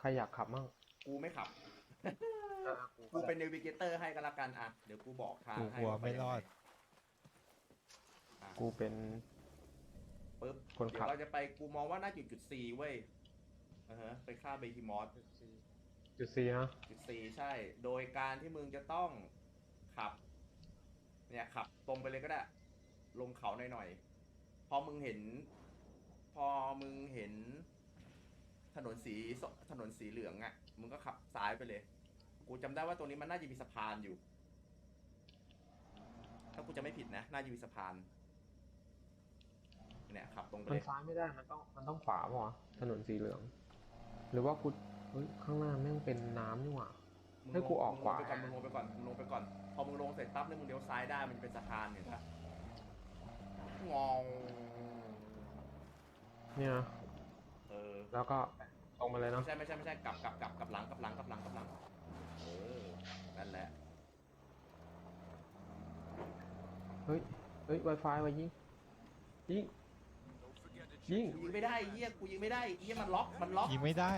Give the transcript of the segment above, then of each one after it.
ใครอยากขับมั่งกูไม่ขับอะกูเป็นเนวิเกเตอร์ให้กันละกันอะเดี๋ยวกูบอกทางกูให้กลัวว่าปไม่รอดยังไงอะกูเป็น ปึ๊บคนเดี๋ขัยบวเราจะไปกูมองว่าน่าจุดจุดซีเว้ยอ่าฮะไปฆ่าเบฮิมอสจุดซีนะจุดซีใช่ โดยการที่มึงจะต้องขับ เนี่ยขับ ตรงไปเลยก็ได้ ลงเขาหน่อยๆพอมึงเห็น พอมึงเห็น ถนนสีสถนนสีเหลืองอะ่ะ มึงก็ขับซ้ายไปเลย กูจำได้ว่าตรงนี้มันน่าจะมีสะพานอยู่ ถ้ากูจะไม่ผิดนะ น่าจะมีสะพาน เนี่ยขับตรงไปมัเลนย ซ้ายไม่ได้ มันต้อง มันต้องขวาป่ะวะถนนสีเหลือง หรือว่ากูเฮ้ยข้างหน้าแม่งเป็นน้ำนี่หว่า ให้กูออกขวา มึงลงไปก่อนมึงลงไปก่อนมึงลงไปก่อน พอมึงลงเสร็จปั๊บเนี่ยมึงเลี้ยวซ้ายได้มันจะเป็นสะพานเห็นปะงองเนี่ยนะเออ แล้วก็ตรงมาเลยเนาะ ไม่ใช่ไม่ใช่ไม่ใช่กลับกลับกลับกลับหลังกลับหลังกลับหลังกลับหลังเออนั่นแหละเฮ้ย เฮ้ย Wi-Fi มายิงยิงยิงกูยิงไม่ได้เฮียกูยิงไม่ได้เฮียมันล็อกมันล็อกยิงไม่ได้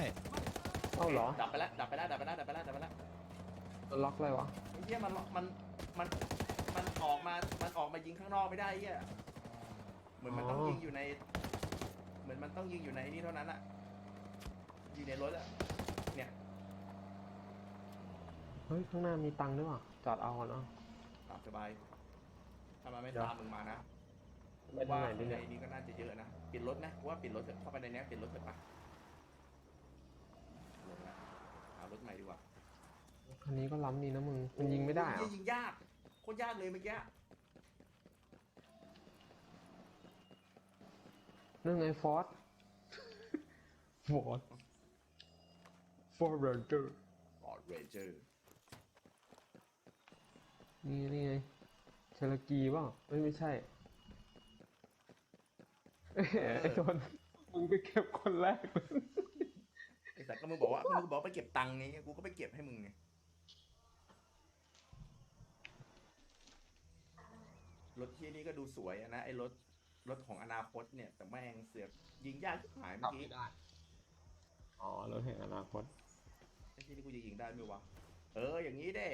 เอ้าเหรอดับไปแล้วดับไปแล้วดับไปแล้วดับไปแล้วดับไปแล้วมันล็อกอะไรวะไอ้เฮียมันล็อกมันมันมันออกมามันออกมายิงข้างนอกไม่ได้เฮียเหมือนมันต้องอ๋อยิงอยู่ใน เหมือนมันต้องยิงอยู่ในนี่เท่านั้นอะ ยิงในรถอะเนี่ยเฮ้ย ข้างหน้ามีตังค์ด้วยว่ะจอดเอาก่อนเนาะ ตามสบายถ้ามันไม่เดี๋ยว ตามมึงมานะไปทางไหนดีว่าเนี่ยในนี้ก็น่าจะเยอะนะปิดรถนะกูว่าปิดรถเถอะเข้าไปในเนี้ยปิดรถเถอะปะลงละเอารถใหม่ดีกว่าคันนี้ก็ล้ำดีนะมึง มันยิงไม่ได้โอ้อะยยิงยากโคตรยากเลยเมื่อกี้นั่นไงฟอร์ดฟอร์ดฟ อร์เรนเจอร์ฟอร์ดเรเจอร์นี่นี่ไงเชลกีเปล่าไม่ไม่ใช่เอ้ยไอ้โดนมึงไปเก็บคนแรกเลยไอ้สัตว์ก็มึงบอกว่า มึงบอกไปเก็บตังค์ไงกูก็ไปเก็บให้มึงไงรถที่นี่ก็ดูสวยอะนะไอ้รถรถของอนาคตเนี่ย แต่แม่งเสือกยิงยากชิบหายเมื่อกี้ อ๋อรถแห่งอนาคตไอ้ ที่นี่กูจะยิงได้ไหมวะ เออ อย่างนี้เด้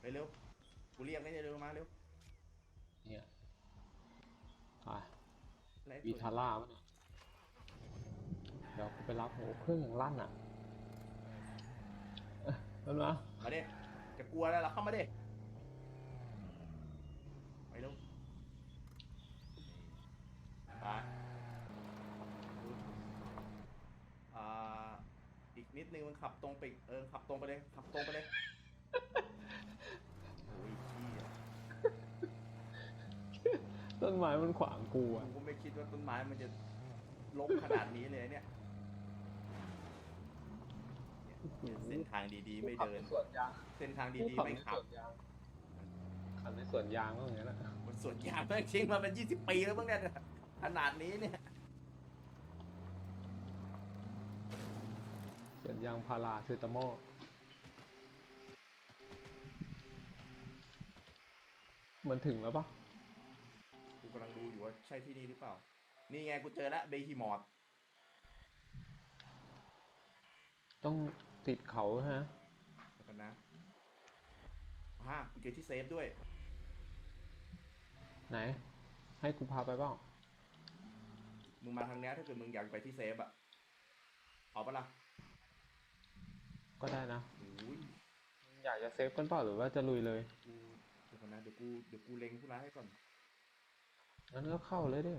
ไปเร็ว กูเรียกนี่เร็วมาเร็วเนี่ยอะแล้วไอ้วีทาร่าปะเนี่ยเดี๋ยวกูไปรับโหเครื่องอย่างลั่นอะเอ้ยแล้วนะมาเด้จะกลัวแล้วล่ะเข้ามาเด้ไปเร็วไปอ่า อีก นิดนึงมันขับตรงไปอีกเออขับตรงไปเลยขับตรงไปเลยโอ้ยเชี่ยต้นไม้มันขวางกูอะ กูก็ไม่คิดว่าต้นไม้มันจะลกขนาดนี้เลยเนี่ยเนี่ยเส้นทางดีๆ ไม่เดิน สวนยางเส้นทางกูดีขัๆไม่ในขัสบวนยางขับในสวนยางก็อย่างนี้แหละ มันสวนยางแม่งทิ้งมาเป็นยี่สิบปีแล้วบ้างเนี่ยขนาดนี้เนี่ย สวนยางพาราเซตามอลมันถึงแล้วปะกูกำลังดูอยู่ว่าใช่ที่นี่หรือเปล่า นี่ไงกูเจอแล้วเบฮิมอดต้องติดเขาฮะแล้วกันนะฮ่ากูเจอที่เซฟด้วย ไหน ให้กูพาไปเปล่ามึงมาทางเนี้ยถ้าเกิดมึงอยากไปที่เซฟอะเอาปะล่ะ ก็ได้นะโอ้ยอยากจะเซฟกันเปล่าหรือว่าจะลุยเลย กูเดี๋ยวก่อนนะเดี๋ยวกูเดี๋ยวกูเล็งผู้ร้ายให้ก่อนงั้นก็เข้าเลยดิ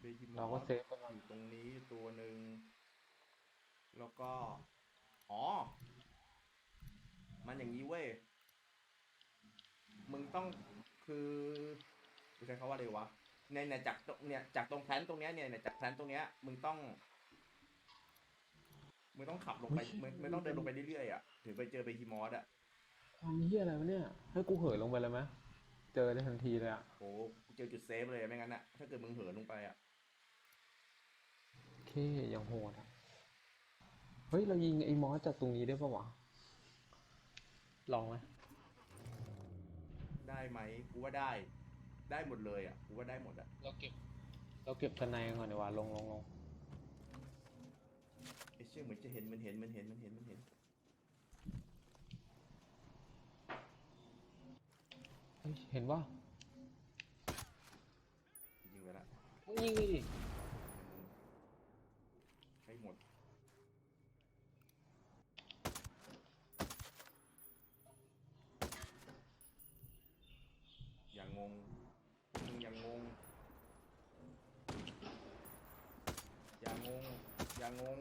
เบฮิมอเราก็ดเซฟกันมา อยู่ตรงนี้ตัวหนึ่งแล้วก็ อ๋อ มันอย่างนี้เว้ย มึงต้องคือกูใช้คำว่าอะไรวะในเนี่ยจากตรงเนี่ยจากตรงแพลนตรงเนี้ยเนี่ยเนี่ยจากแพลนตรงเนี้ยมึงต้อง มึงต้องขับลงไปมึงมึงต้องเดินลงไปเรื่อยๆอะถึงไปเจอเบฮิมอสอะความเฮียอะไรวะเนี่ยให้กูเหินลงไปเลยไหมเจอได้ทันทีเลยอะโอ้กูเจอจุดเซฟเลยไม่งั้นอะถ้าเกิดมึงเหินลงไปอะโอเคอย่างโหดอะเฮ้ยเรายิงไอ้มอสจากตรงนี้ได้ปะวะลองไหมได้ไหมกูว่าได้ ได้หมดเลยอะกูว่าได้หมดอะเราเก็บ เราเก็บสไนก่อนดีกว่าลงลงลง ชื่อเหมือนจะเห็นมันเห็นมันเห็นมันเห็นมันเห็น เฮ้ยเห็นว่ายิงไปละยิงดิ ให้หมด อย่างงงมึงอย่างงง อย่างงง อย่างงง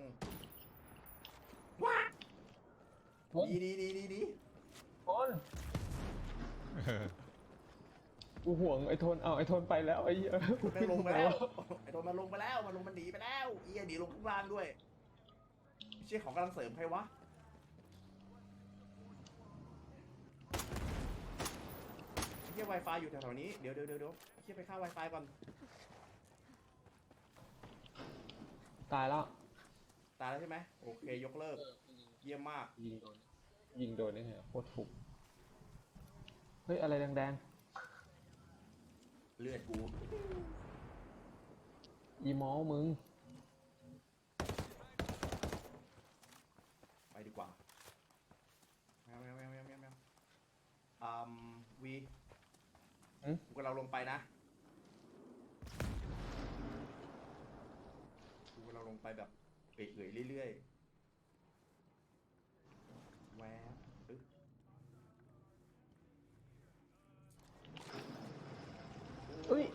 ว้า ทนดีดีดีดีดีทนกูห่วงไอ้ทนเอาไอ้ทนไปแล้วไอ้เหี้ยกูแม่งลงไปแล้วไอ้โดนมันลงไปแล้วมันลงมันหนีไปแล้วเอียหนีลงข้างล่างด้วยไม่ใช่ของกำลังเสริมใครวะไอ้เหี้ย Wi-Fi อยู่แถวๆนี้ เดี๋ยวเดี๋ยวเดี๋ยวเดี๋ยวไอ้เหี้ยไปค่า Wi-Fi ก่อน ตายแล้วตายแล้วใช่ไหมโอเค ยกเลิก เยี่ยมมาก ยิงโดน ยิงโดนนี่ไงโคตรถูกเฮ้ย อะไรแดงเลือดกูๆ อีมอลมึง ไปดีกว่าแมวแมวแมวแมวแมวแมวอืมวีอืมกูกำลังลงไปนะกูกำลังลงไปแบบเปื่อยๆเรื่อยๆ แวบปึ๊บ เอ้ย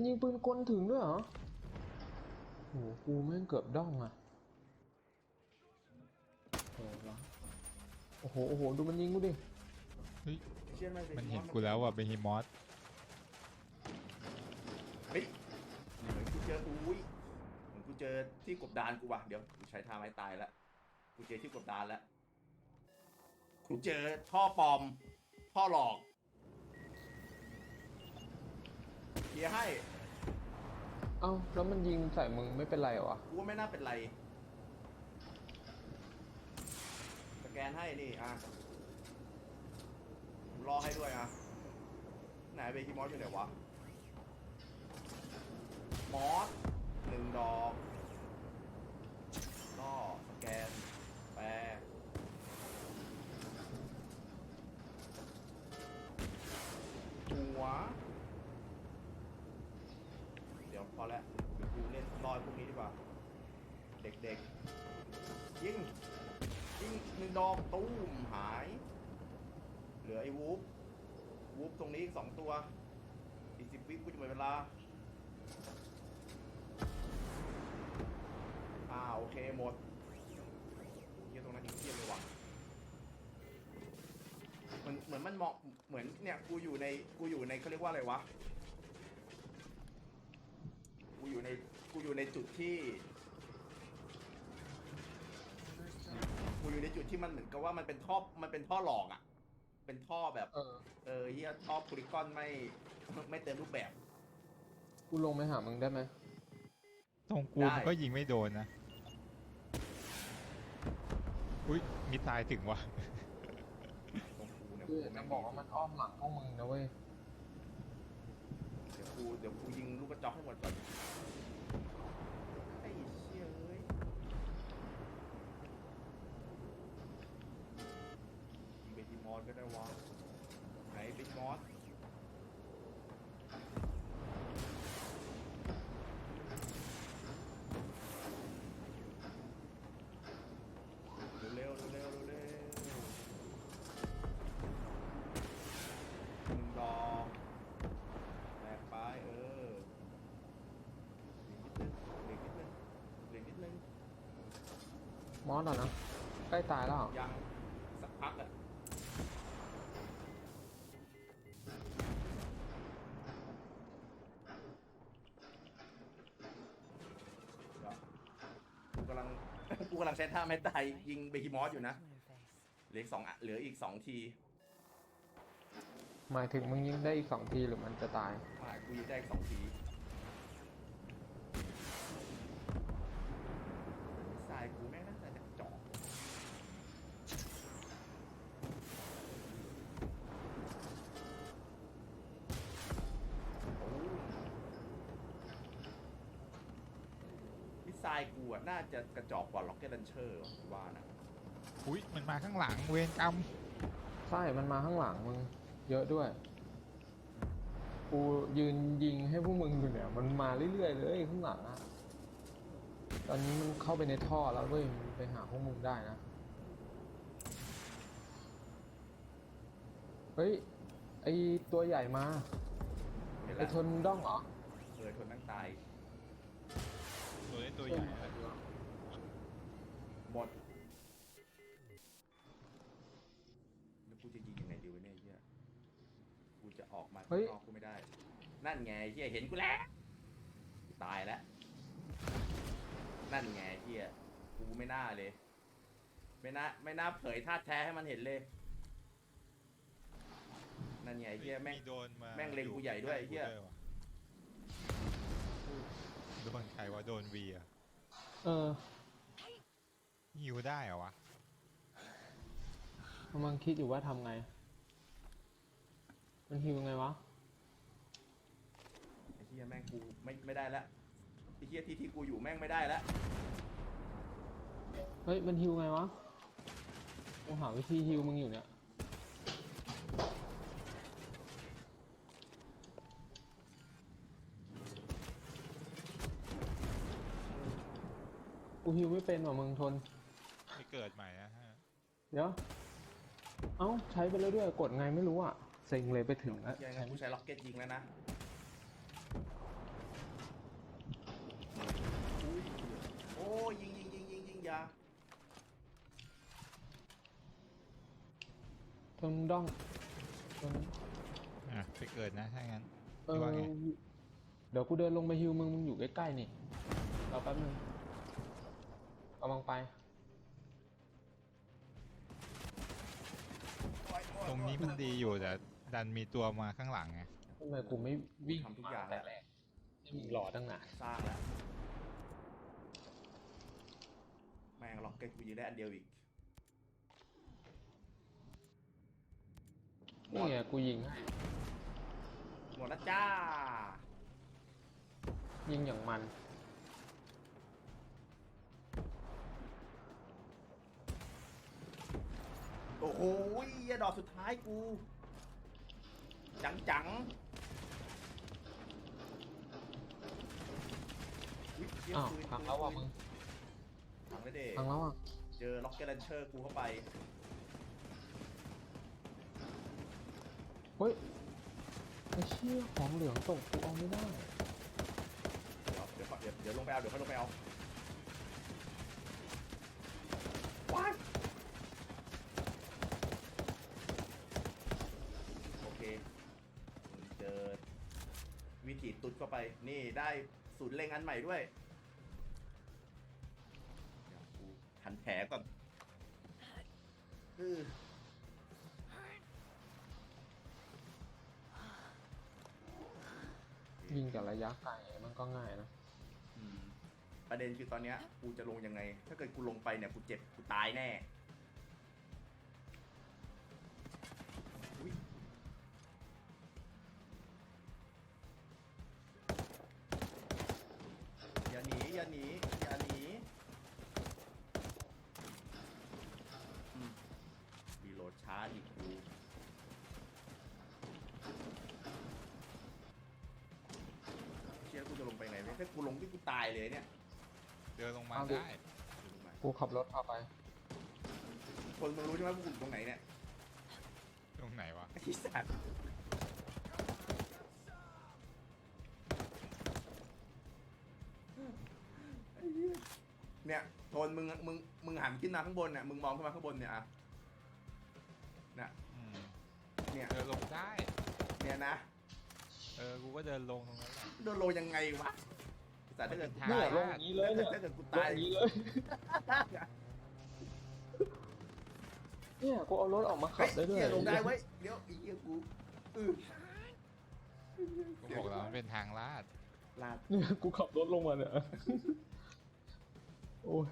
มันยิงปืนกลถึงด้วยเหรอโหกูแม่งเกือบด้องอะโอ้โหโอ้โหโอ้โหดูมันยิงกูดิเฮ้ยเชื่อไหมมันเห็นกูแล้วอะเบฮิมอสเฮ้ยเหมือนกูเจออุ้ยเหมือนกูเจอที่กบดานกูว่ะเดี๋ยวกูใช้ท่าไม้ตายแล้วกูเจอที่กบดานแล้วกูเจอท่อปลอมท่อหลอกเค ลียร์ให้ เอ้าแล้วมันยิงใส่มึงไม่เป็นไรเหรอวะกูว่าไม่น่าเป็นไร สแกนให้นี่อะผมรอให้ด้วยอะ ไหนเบคิมอสอยู่ไหนวะ มอสหนึ่งดอก ก็สแกน แปล หัว เดี๋ยวพ อแล้วดูเล่นรอยพวกนี้ดีกว่า เด็กๆ ยิง ยิงหนึ่งดอกตู้มหาย เหลือไอ้วูฟวูฟตรงนี้อีกสองตัวอีกสิบวิกูจะหมดเวลา อ่าโอเคหมดเฮียตรงนั้นอีกเทียบเลยว่ะเหมือนเหมือนมันเหมาะเหมือนเนี่ยกูอยู่ในกูอยู่ในเขาเรียกว่าอะไรวะ กูอยู่ใน กูอยู่ในจุดที่ กูอยู่ในจุดที่มันเหมือนกับว่ามันเป็นท่อมันเป็นท่อหลอกอะ่ะ เป็นท่อแบบ เออ เออเฮียท่อโพลิกอนไม่ ไม่เต็มรูปแบบ กูลงไปหามึงได้ไหมตรงกูได้ มันก็ยิงไม่โดนนะ อุ้ยมีตายถึงวะ ตรงกูเนี่ยคือกูจะแม่งบอกว่ามันอ้อมหลังพวกมึงนะเว้ย เดี๋ยวกูเดี๋ยวกูยิงลูกกระจอกให้หมดก่อนไอ้เชี่ยเอ้ยยิงไปที่ม อสก็ได้วะไหนเป็นมอสเร็วๆเร็วๆเร็วๆหนึ่งดอกแตกไปเออเหลือนิดนึงเหลือนิดนึงเหลือนิดนึงมอสเหรอนะใกล้ตายแล้วเหรอยัง กูกำลังใช้ท่าไม้ตายยิงเบคิมอสอยู่นะ เหลืออีกสองอะเหลืออีกสองทีหมายถึงมึงยิงได้อีกสองทีหรือมันจะตาย มากูยิงได้อีกสองทีสายกูแม่งน่าจะจะจ่อ โอ้มิสทรายกูอะน่าจะกระจอกกว่าล็อกเก็ตลันเชอร์ว่านะ อุ้ยมันมาข้างหลังเวรกรรมใช่ มันมาข้างหลังมึง เยอะด้วย กูยืนยิงให้พวกมึงอยู่เนี่ย มันมาเรื่อยๆเลยข้างหลังอะตอนนี้มันเข้าไปในท่อแล้วเว้ยมันไปหาพวกมึงได้นะ เฮ้ย ไอตัวใหญ่มา เห็นไอแล้วทนด้องเหรอ เคยทนนั่งตาย ตัวนี้ตัวใหญ่อะหมดแล้วกูจะยิงยังไงดีวะเนี่ยไอ้เฮียกูจะออกมาเฮ้ข้างยนอกกูไม่ได้ นั่นไงไอ้เฮียเห็นกูแล้วกูตายแล้วนั่นไงไอ้เฮียกูไม่น่าเลย ไม่น่าไม่น่าเผยท่าแท้ให้มันเห็นเลย นั่นไงไอ้เฮียแม่งโดนมาแม่งเล็งกูใหญ่ด้วยไอ้เหี้ย โดนใครวะโดนวีอะเออยิวได้เหรอวะกำลังคิดอยู่ว่าทำไง มันฮิวไงวะ ไอ้เฮียแม่งกูไม่ไม่ได้แล้วไอ้เฮียที่ที่กูอยู่แม่งไม่ได้แล้วเฮ้ย มันฮิวไงวะกูหาวิธีฮิวมึงอยู่เนี่ย กูฮิวไม่เป็นว่ะมึงทน ไม่เกิดใหม่นะฮะเดี๋ยว เอ้าใช้ไปแล้วด้วยกดไงไม่รู้อะเซ็งเลยไปถึงแล้วเฮียใช้งั้นกูไม่ใช้ล็อกเก็ตยิงแล้วนะอุ้ยโอ้ยยิงยิงยิงยิงยิงอยาทนด้องทนอะไปเกิดนะถ้างั้นเอหรืออว่าไงเดี๋ยวกูเดินลงไปฮิวมึงมึงอยู่ใกล้ๆนี่รอแป๊บนึง กำลังไป ตรงนี้มันดีอยู่แต่ดันมีตัวมาข้างหลังไงทำไมกูไม่วิ่งทำทุกอย่างแต่แล้วแรกให้มึงรอตั้งนานสร้างแล้ว แม่งล็อกเก็ตกูยิงได้อันเดียวอีกนี่ไงกูยิงให้ หมดแล้วจ้า ยิงอย่างมัน โอ้โหเหี้ยดอกสุดท้ายกู จังจังอุ๊ยเหี้ยอ้าวปืนพังแล้วว่ะมึงพังแล้วเด้พังแล้วอะเจอล็อกเก็ตลันเชอร์กูเข้าไป เฮ้ยไอ้เชี่ยของเหลืองตกกูเอาไม่ได้ เดี๋ยวเดี๋ยวเดี๋ยวเดี๋ยวลงไปเอา เดี๋ยวค่อยลงไปเอาว้ายโอเคเจอวิธีตุดเข้าไป นี่ได้ศูนย์เล็งอันใหม่ด้วยเดี๋ยวกูหันแผลก่อนอือยิงกับระยะไกลมันก็ง่ายนะอืมประเด็นคือตอนเนี้ยกูจะลงยังไง ถ้าเกิดกูลงไปเนี่ยกูเจ็บกูตายแน่ ถ้ากูลงที่กูตายเลยเนี่ยเดินลงมาเอาดิ ได้กูขับรถพาไปคนมึงรู้ใช่ไหมกูอยู่ตรงไหนเนี่ยตรงไหนวะไอ้สัตว์ไอ้เหี้ยเนี่ยโทนมึงมึงมึงหันขึ้นมาข้างบนเนี่ยมึงมองขึ้นมาข้างบนเนี่ยอะเนี่ยอืมเนี่ยเดินลงได้ เนี่ยนะ เออ กูก็เดินลงตรงนั้นแหละโดนโลยังไงวะ ไอ้สัตว์ถ้าเกิดมันเนี่ยเป็นลทางอย่างนี้เลยเนี่ยถ้าเกิดกูลงตายอย่างนี้เลย เนี่ยกูเอารถออกมาขัเฮ้บยได้ด้วยเหี้ยลงได้เว้ยเดี๋ยวไอ้เหี้ยกูอือกูบอกแล้วมันเป็นทางลาดลาดเนี่ยกูขับรถลงมาเนี่ยโอ้ย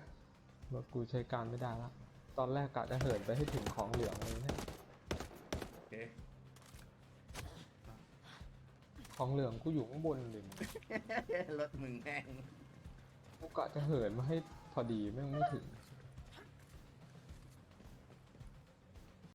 รถกูใช้การไม่ได้ละตอนแรกกะจะเหินไปให้ถึงของเหลืองเลยเนี่ย โอเค ของเหลืองกูอยู่ข้างบนเลยรถมึงแม่ง กูกะจะเหินมาให้พอดีแม่งไม่ถึง